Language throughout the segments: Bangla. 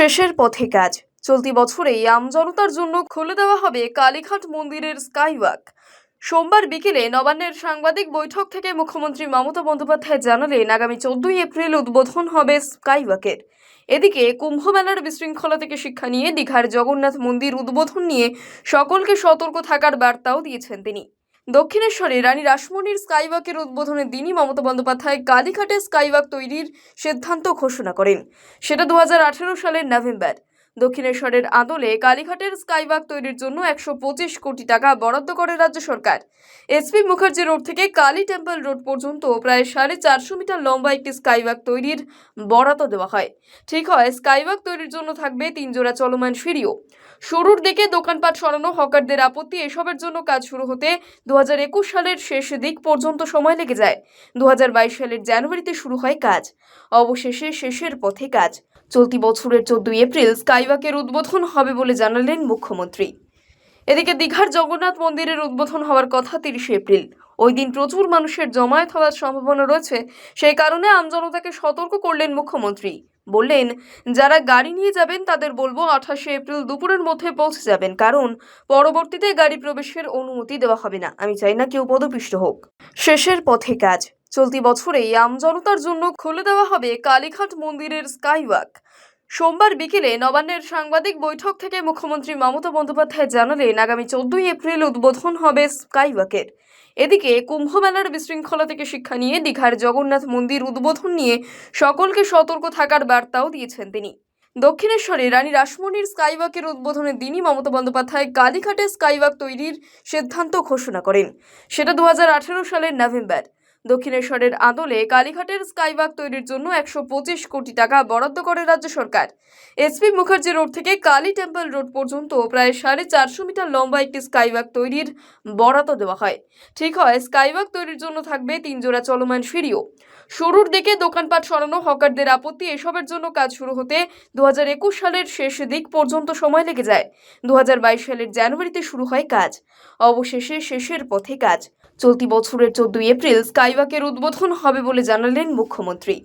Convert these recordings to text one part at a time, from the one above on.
শেষের পথে কাজ। চলতি বছরেই আমজনতার জন্য খুলে দেওয়া হবে কালীঘাট মন্দিরের স্কাইওয়াক। সোমবার বিকেলে নবান্নের সাংবাদিক বৈঠক থেকে মুখ্যমন্ত্রী মমতা বন্দ্যোপাধ্যায় জানালেন, আগামী চোদ্দই এপ্রিল উদ্বোধন হবে স্কাইওয়াকের। এদিকে কুম্ভমেলার বিশৃঙ্খলা থেকে শিক্ষা নিয়ে দীঘার জগন্নাথ মন্দির উদ্বোধন নিয়ে সকলকে সতর্ক থাকার বার্তাও দিয়েছেন তিনি। দক্ষিণেশ্বরে রানী রাসমণির স্কাইওয়াকের উদ্বোধনের দিনই মমতা বন্দ্যোপাধ্যায় কালীঘাটে স্কাইওয়াক তৈরির সিদ্ধান্ত ঘোষণা করেন। সেটা দু হাজার আঠেরো সালের নভেম্বর। দক্ষিণেশ্বরের আদলে কালীঘাটের স্কাইওয়াক তৈরির জন্য একশো পঁচিশ কোটি টাকা বরাদ্দ করে রাজ্য সরকার। এসপি মুখার্জি রোড থেকে কালী টেম্পল রোড পর্যন্ত প্রায় সাড়ে চারশো মিটার লম্বা একটি স্কাইওয়াক তৈরির বরাদ্দ দেওয়া হয়। ঠিক হয়, স্কাইওয়াক তৈরির জন্য থাকবে তিন জোড়া চলমান সিঁড়িও। শুরুর দিকে দোকানপাট সরানো, হকারদের আপত্তি, এসবের জন্য কাজ শুরু হতে দু হাজার একুশ সালের শেষ দিক পর্যন্ত সময় লেগে যায়। দু হাজার বাইশ সালের জানুয়ারিতে শুরু হয় কাজ। অবশেষে শেষের পথে কাজ। চলতি বছরের চোদ্দই এপ্রিল স্কাইওয়াকের উদ্বোধন হবে বলে জানালেন মুখ্যমন্ত্রী। এদিকে দীঘার জগন্নাথ মন্দিরের উদ্বোধন হওয়ার কথা তিরিশে এপ্রিল। ওই দিন প্রচুর মানুষের জমায়েত হওয়ার সম্ভাবনা রয়েছে। সেই কারণে আমজনতাকে সতর্ক করলেন মুখ্যমন্ত্রী। বললেন, যারা গাড়ি নিয়ে যাবেন তাদের বলব আঠাশে এপ্রিল দুপুরের মধ্যে পৌঁছে যাবেন। কারণ পরবর্তীতে গাড়ি প্রবেশের অনুমতি দেওয়া হবে না। আমি চাই না কেউ পদপিষ্ট হোক। শেষের পথে কাজ। চলতি বছরেই আমজনতার জন্য খুলে দেওয়া হবে কালীঘাট মন্দিরের স্কাইওয়াক। সোমবার বিকেলে নবান্নের সাংবাদিক বৈঠক থেকে মুখ্যমন্ত্রী মমতা বন্দ্যোপাধ্যায় জানালেন, আগামী চোদ্দই এপ্রিল উদ্বোধন হবে স্কাইওয়াকের। এদিকে কুম্ভমেলার বিশৃঙ্খলা থেকে শিক্ষা নিয়ে দীঘার জগন্নাথ মন্দির উদ্বোধন নিয়ে সকলকে সতর্ক থাকার বার্তাও দিয়েছেন তিনি। দক্ষিণেশ্বরে রানী রাসমণির স্কাইওয়াকের উদ্বোধনের দিনই মমতা বন্দ্যোপাধ্যায় কালীঘাটে স্কাইওয়াক তৈরির সিদ্ধান্ত ঘোষণা করেন। সেটা দু হাজার আঠারো সালের নভেম্বর। দক্ষিণেশ্বরের আদলে কালীঘাটের স্কাইওয়াক তৈরির জন্য একশো পঁচিশ কোটি টাকা বরাদ্দ করে রাজ্য সরকার। এসপি মুখার্জি রোড থেকে কালী টেম্পল রোড পর্যন্ত প্রায় সাড়ে চারশো মিটার লম্বা একটি স্কাইওয়াক তৈরির বরাদ্দ দেওয়া হয়। ঠিক হয়, স্কাইওয়াক তৈরির জন্য থাকবে তিন জোড়া চলমান সিঁড়িও। শুরুর দিকে দোকানপাট সরানো, হকারদের আপত্তি, এসবের জন্য কাজ শুরু হতে দু হাজার একুশ সালের শেষ দিক পর্যন্ত সময় লেগে যায়। দু হাজার বাইশ সালের জানুয়ারিতে শুরু হয় কাজ। অবশেষে শেষের পথে কাজ। চলতি বছরের চোদ্দই এপ্রিল স্কাইওয়াকের উদ্বোধন হবে বলে জানালেন মুখ্যমন্ত্রী।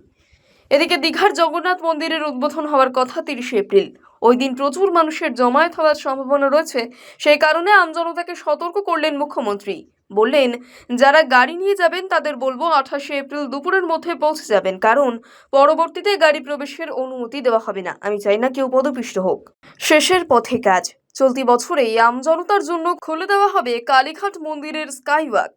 এদিকে দীঘার জগন্নাথ মন্দিরের উদ্বোধন হওয়ার কথা তিরিশে এপ্রিল। ওই দিন প্রচুর মানুষের জমায়েত হওয়ার সম্ভাবনা রয়েছে, সেই কারণে আমজনতাকে সতর্ক করলেন মুখ্যমন্ত্রী। বললেন, যারা গাড়ি নিয়ে যাবেন তাদের বলব আঠাশে এপ্রিল দুপুরের মধ্যে পৌঁছে যাবেন, কারণ পরবর্তীতে গাড়ি প্রবেশের অনুমতি দেওয়া হবে না। আমি চাই না কেউ পদপিষ্ট হোক। শেষের পথে কাজ। চলতি বছরেই আমজনতার জন্য খুলে দেওয়া হবে কালীঘাট মন্দিরের স্কাইওয়াক।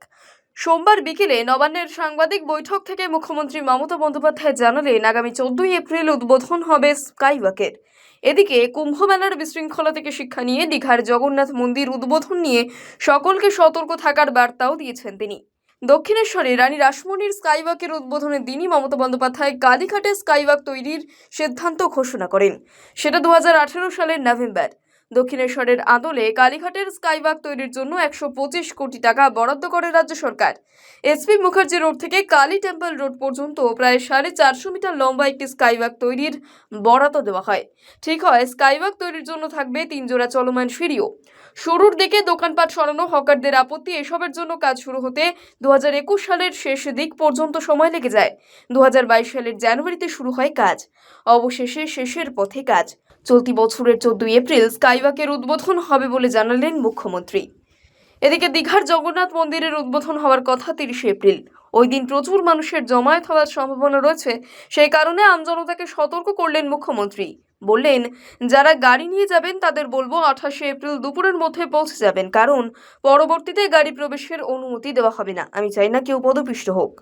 সোমবার বিকেলে নবান্নের সাংবাদিক বৈঠক থেকে মুখ্যমন্ত্রী মমতা বন্দ্যোপাধ্যায় জানালেন, আগামী চোদ্দই এপ্রিল উদ্বোধন হবে স্কাইওয়াকের। এদিকে কুম্ভমেলার বিশৃঙ্খলা থেকে শিক্ষা নিয়ে দীঘার জগন্নাথ মন্দির উদ্বোধন নিয়ে সকলকে সতর্ক থাকার বার্তাও দিয়েছেন তিনি। দক্ষিণেশ্বরে রানী রাসমণির স্কাইওয়াকের উদ্বোধনের দিনই মমতা বন্দ্যোপাধ্যায় কালীঘাটে স্কাইওয়াক তৈরির সিদ্ধান্ত ঘোষণা করেন। সেটা দু হাজার আঠেরো সালের নভেম্বর। দক্ষিণেশ্বরের আদলে কালীঘাটের স্কাইওয়াক তৈরির জন্য একশো পঁচিশ কোটি টাকা বরাদ্দ করে রাজ্য সরকার। এসপি মুখার্জি রোড থেকে কালী টেম্পল রোড পর্যন্ত প্রায় সাড়ে চারশো মিটার লম্বা একটি স্কাইওয়াক তৈরির বরাদ্দ দেওয়া হয়। ঠিক হয়, স্কাইওয়াক তৈরির জন্য থাকবে তিন জোড়া চলমান সিঁড়িও। শুরুর দিকে দোকানপাট সরানো, হকারদের আপত্তি, এসবের জন্য কাজ শুরু হতে দু হাজার একুশ সালের শেষ দিক পর্যন্ত সময় লেগে যায়। দু হাজার বাইশ সালের জানুয়ারিতে শুরু হয় কাজ। অবশেষে শেষের পথে কাজ। চলতি বছরের চোদ্দই এপ্রিল স্কাইওয়াকের উদ্বোধন হবে বলে জানালেন মুখ্যমন্ত্রী। এদিকে দীঘার জগন্নাথ মন্দিরের উদ্বোধন হওয়ার কথা তিরিশে এপ্রিল। ওই দিন প্রচুর মানুষের জমায়েত হওয়ার সম্ভাবনা রয়েছে, সেই কারণে আমজনতাকে সতর্ক করলেন মুখ্যমন্ত্রী। বললেন, যারা গাড়ি নিয়ে যাবেন তাদের বলব আঠাশে এপ্রিল দুপুরের মধ্যে পৌঁছে যাবেন, কারণ পরবর্তীতে গাড়ি প্রবেশের অনুমতি দেওয়া হবে না। আমি চাই না কেউ পদপিষ্ট হোক।